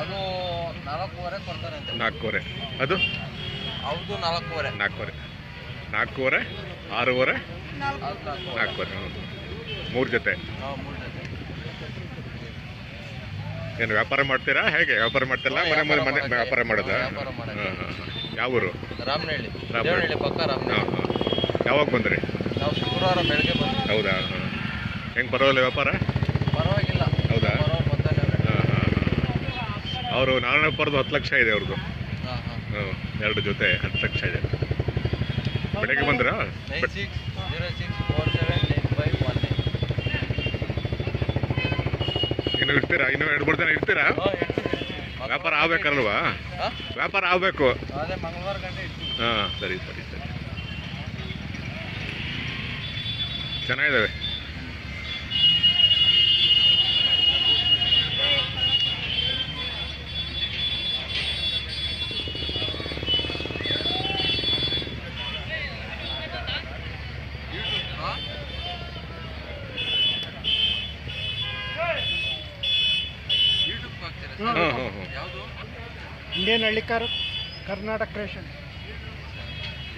ಅದು ನಾಲ್ಕೂವರೆ ಕೊಡ್ತಾರೆ ನಾಲ್ಕೂವರೆ. ಅದು? ಅವ್ರದ್ದು ನಾಲ್ಕೂವರೆ. ನಾಲ್ಕೂವರೆ. ನಾಲ್ಕೂವರೆ ಆರೂವರೆ? ನಾಲ್ಕೂವರೆ. ಮೂರು ಜೊತೆ. ಏನು ವ್ಯಾಪಾರ ಮಾಡ್ತೀರಾ? ಹೇಗೆ? ವ್ಯಾಪಾರ ಮಾಡ್ತಿಲ್ಲ? ಮನೆ ಮನೆ ಮನೆ ವ್ಯಾಪಾರ ಮಾಡೋದಾ? ಯಾವ ಊರು? ರಾಮನಹಳ್ಳಿ. ರಾಮನಹಳ್ಳಿ. ಪಕ್ಕ ರಾಮನಹಳ್ಳಿ. ಯಾವಾಗ ಬಂದ್ರಿ? ನಾವು ಶುಕ್ರವಾರ ಬೆಳಗ್ಗೆ ಬಂದ್ರಿ ಹೌದಾ? ಹೆಂಗೆ ಪರವಾಗಿಲ್ಲ ವ್ಯಾಪಾರ? ಪರವಾಗಿಲ್ಲ ಹೌದಾ? ಬರೋರು ಬರ್ತಾನೆ ಹಾಂ ಹಾಂ ಅವರು ನಾಲ್ಕು ಪರದು ಹತ್ತು ಲಕ್ಷ ಇದೆ ಅವ್ರದ್ದು ಹ್ಞೂ ಎರಡು ಜೊತೆ ಹತ್ತು ಲಕ್ಷ ಇದೆ. ಬೆಳಗ್ಗೆ ಬಂದ್ರ? ಇನ್ನು ಇರ್ತೀರಾ? ಇನ್ನು ಎರಡು ಮೂರು ಜನ ಇರ್ತೀರಾ? ವ್ಯಾಪಾರ ಆಗ್ಬೇಕಲ್ವಾ? ವ್ಯಾಪಾರ ಆಗಬೇಕು. ಹಾಂ ಸರಿ ಸರಿ ಸರಿ. ಚೆನ್ನಾಗಿದ್ದಾವೆ ಹಾಂ ಯೂಟ್ಯೂಬ್ ಹಳ್ಳಿ car Indian Karnataka creation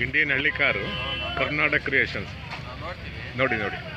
Indian ಹಳ್ಳಿ ಕಾರು ಕರ್ನಾಟಕ ಕ್ರಿಯೇಷನ್ಸ್. ನೋಡಿ ನೋಡಿ.